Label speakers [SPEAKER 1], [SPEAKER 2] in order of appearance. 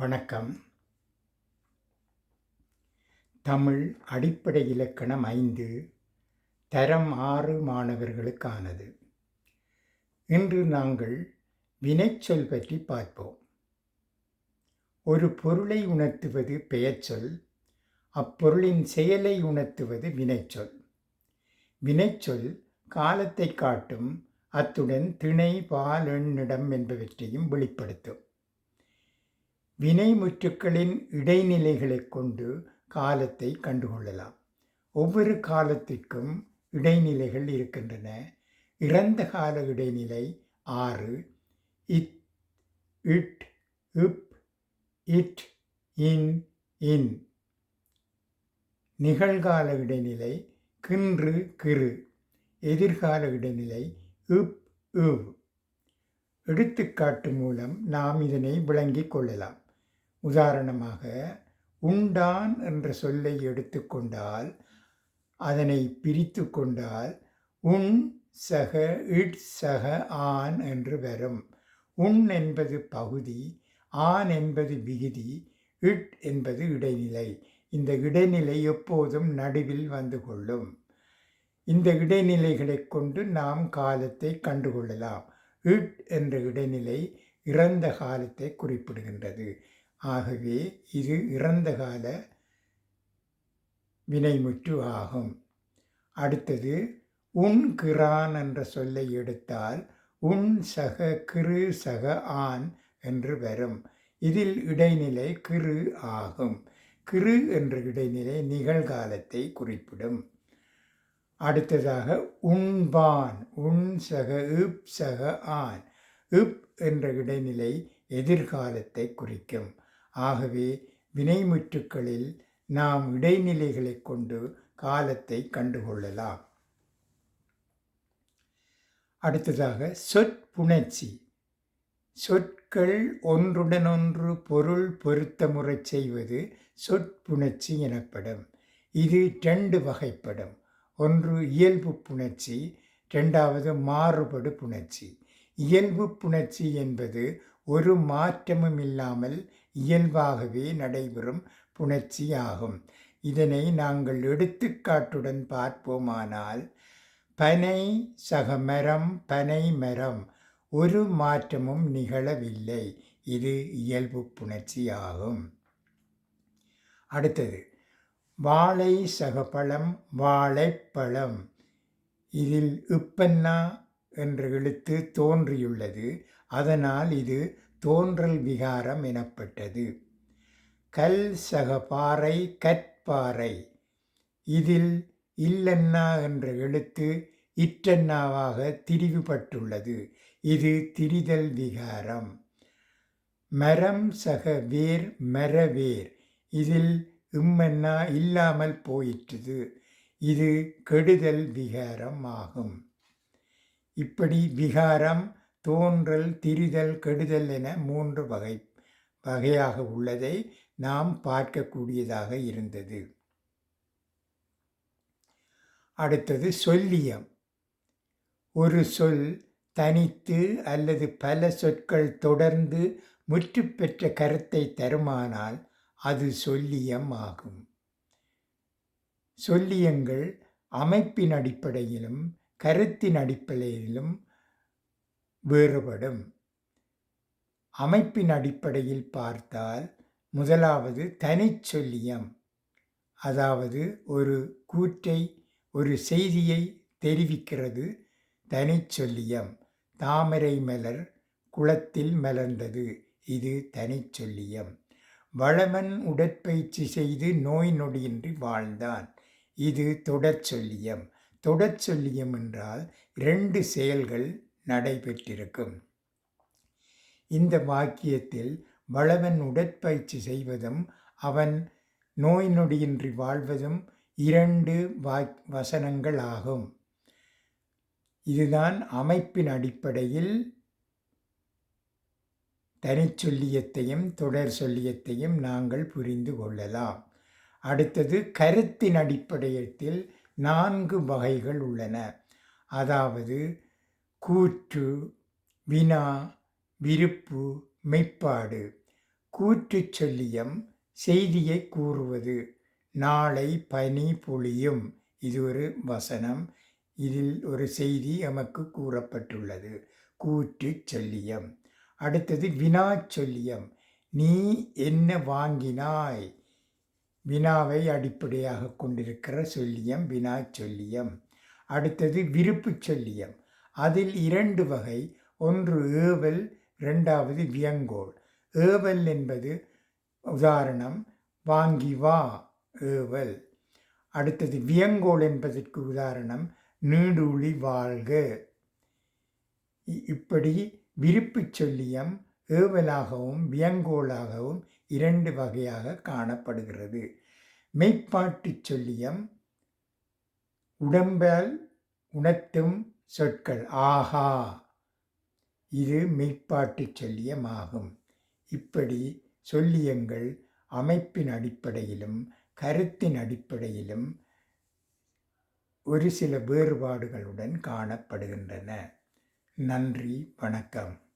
[SPEAKER 1] வணக்கம். தமிழ் அடிப்படை இலக்கணம் ஐந்து தரம் ஆறு மாணவர்களுக்கானது. இன்று நாங்கள் வினைச்சொல் பற்றி பார்ப்போம். ஒரு பொருளை உணர்த்துவது பெயர்ச்சொல் அப்பொருளின் செயலை உணர்த்துவது வினைச்சொல். வினைச்சொல் காலத்தை காட்டும் அத்துடன் திணை பால் எண்ணிடம் என்பவற்றையும் வெளிப்படுத்தும். வினைமுற்றுக்களின் இடைநிலைகளைக் கொண்டு காலத்தை கண்டுகொள்ளலாம். ஒவ்வொரு காலத்திற்கும் இடைநிலைகள் இருக்கின்றன. இறந்த கால இடைநிலை ஆறு. இத் இட் இப் இட் இன் இன். நிகழ்கால இடைநிலை கின்று கிரு எதிர்கால இடைநிலை இப் இவ். எடுத்துக்காட்டு மூலம் நாம் இதனை விளங்கிக் கொள்ளலாம். உதாரணமாக உண்டான் என்ற சொல்லை எடுத்துக்கொண்டால் அதனை பிரித்து கொண்டால் உன் சக இட் சக ஆன் என்று வரும். உன் என்பது பகுதி ஆன் என்பது விகுதி இட் என்பது இடைநிலை. இந்த இடைநிலை எப்போதும் நடுவில் வந்து கொள்ளும். இந்த இடைநிலைகளைக் கொண்டு நாம் காலத்தை கண்டுகொள்ளலாம். இட் என்ற இடைநிலை இறந்த காலத்தை குறிப்பிடுகின்றது. ஆகவே இது இறந்த கால வினைமுற்று ஆகும். அடுத்தது உன் கிரான் என்ற சொல்லை எடுத்தால் உன் சக கிரு சக ஆன் என்று வரும் இதில் இடைநிலை கிரு ஆகும். கிரு என்ற இடைநிலை நிகழ்காலத்தை குறிப்பிடும். அடுத்ததாக உண்பான் உன் சக இப் சக ஆன் இப் என்ற இடைநிலை எதிர்காலத்தை குறிக்கும். ஆகவே வினைமுற்றுக்களில் நாம் இடைநிலைகளை கொண்டு காலத்தை கண்டுகொள்ளலாம். அடுத்ததாக சொற்புணர்ச்சி. சொற்கள் ஒன்றுடனொன்று பொருள் பொருத்தமுறை செய்வது சொற்புணர்ச்சி எனப்படும். இது ரெண்டு வகைப்படும். ஒன்று இயல்பு புணர்ச்சி ரெண்டாவது மாறுபடு புணர்ச்சி. இயல்பு புணர்ச்சி என்பது ஒரு மாற்றமும் இல்லாமல் இயல்பாகவே நடைபெறும் புணர்ச்சி ஆகும் இதனை நாங்கள் எடுத்துக்காட்டுடன் பார்ப்போமானால் பனை சகமரம் பனை மரம் ஒரு மாற்றமும் நிகழவில்லை. இது இயல்பு புணர்ச்சி ஆகும் அடுத்தது வாழை சகப்பழம் வாழைப்பழம். இதில் உப்பன்னா என்ற எழுத்து தோன்றியுள்ளது. அதனால் இது தோன்றல் விகாரம் எனப்பட்டது. கல் சகபாறை கற்பாறை. இதில் இல்லன்னா என்ற எழுத்து இற்றன்னாவாக திரிவுபட்டுள்ளது. இது திரிதல் விகாரம். மரம் சக வேர் மரவேர் இதில் இம்மன்னா இல்லாமல் போயிற்றுது. இது கெடுதல் விகாரம் ஆகும். இப்படி விகாரம் தோன்றல் திரிதல் கெடுதல் என மூன்று வகை வகையாக உள்ளதை நாம் பார்க்கக்கூடியதாக இருந்தது. அடுத்தது சொல்லியம். ஒரு சொல் தனித்து அல்லது பல சொற்கள் தொடர்ந்து முற்று பெற்ற கருத்தை தருமானால் அது சொல்லியம் ஆகும். சொல்லியங்கள் அமைப்பின் அடிப்படையிலும் கருத்தின் அடிப்படையிலும் வேறுபடும். அமைப்பின் அடிப்படையில் பார்த்தால் முதலாவது தனிச்சொல்லியம் அதாவது ஒரு கூற்றை ஒரு செய்தியை தெரிவிக்கிறது தனிச்சொல்லியம் தாமரை மலர் குளத்தில் மலர்ந்தது இது தனிச்சொல்லியம் வளவன் உடற்பயிற்சி செய்து நோய் நொடியின்றி வாழ்ந்தான் இது தொடர்ச்சொல்லியம் தொடர்ச்சொல்லியம் என்றால் இரண்டு செயல்கள் நடைபெற்றிருக்கும். இந்த வாக்கியத்தில் வளவன் உடற்பயிற்சி செய்வதும் அவன் நோய் நொடியின்றி வாழ்வதும் இரண்டு வா வசனங்கள் ஆகும் இதுதான் அமைப்பின் அடிப்படையில் தனிச்சொல்லியத்தையும் தொடர் சொல்லியத்தையும் நாங்கள் புரிந்து கொள்ளலாம். அடுத்தது கருத்தின் அடிப்படையத்தில் நான்கு வகைகள் உள்ளன. அதாவது கூற்று வினா விருப்பு மெய்ப்பாடு. கூற்றுச் சொல்லியம் செய்தியை கூறுவது. நாளை பனி பொழியும். இது ஒரு வசனம். இதில் ஒரு செய்தி எமக்கு கூறப்பட்டுள்ளது. கூற்று சொல்லியம். அடுத்தது வினா சொல்லியம். நீ என்ன வாங்கினாய்? வினாவை அடிப்படையாக கொண்டிருக்கிற சொல்லியம் வினா சொல்லியம். அடுத்தது விருப்பு சொல்லியம். அதில் இரண்டு வகை. ஒன்று ஏவல் இரண்டாவது வியங்கோல் ஏவல் என்பது உதாரணம் வாங்கி வா ஏவல். அடுத்தது வியங்கோல் என்பதற்கு உதாரணம் நீடூழி வாழ்க. இப்படி விருப்பு சொல்லியம் ஏவலாகவும் வியங்கோலாகவும் இரண்டு வகையாக காணப்படுகிறது. மெய்ப்பாட்டுச் சொல்லியம் உடம்பால் உணர்த்தும் சொற்கள். ஆஹா. இது மெய்ப்பாட்டுச் சொல்லியமாகும். இப்படி சொல்லியங்கள் அமைப்பின் அடிப்படையிலும் கருத்தின் அடிப்படையிலும் ஒரு சில வேறுபாடுகளுடன் காணப்படுகின்றன. நன்றி. வணக்கம்.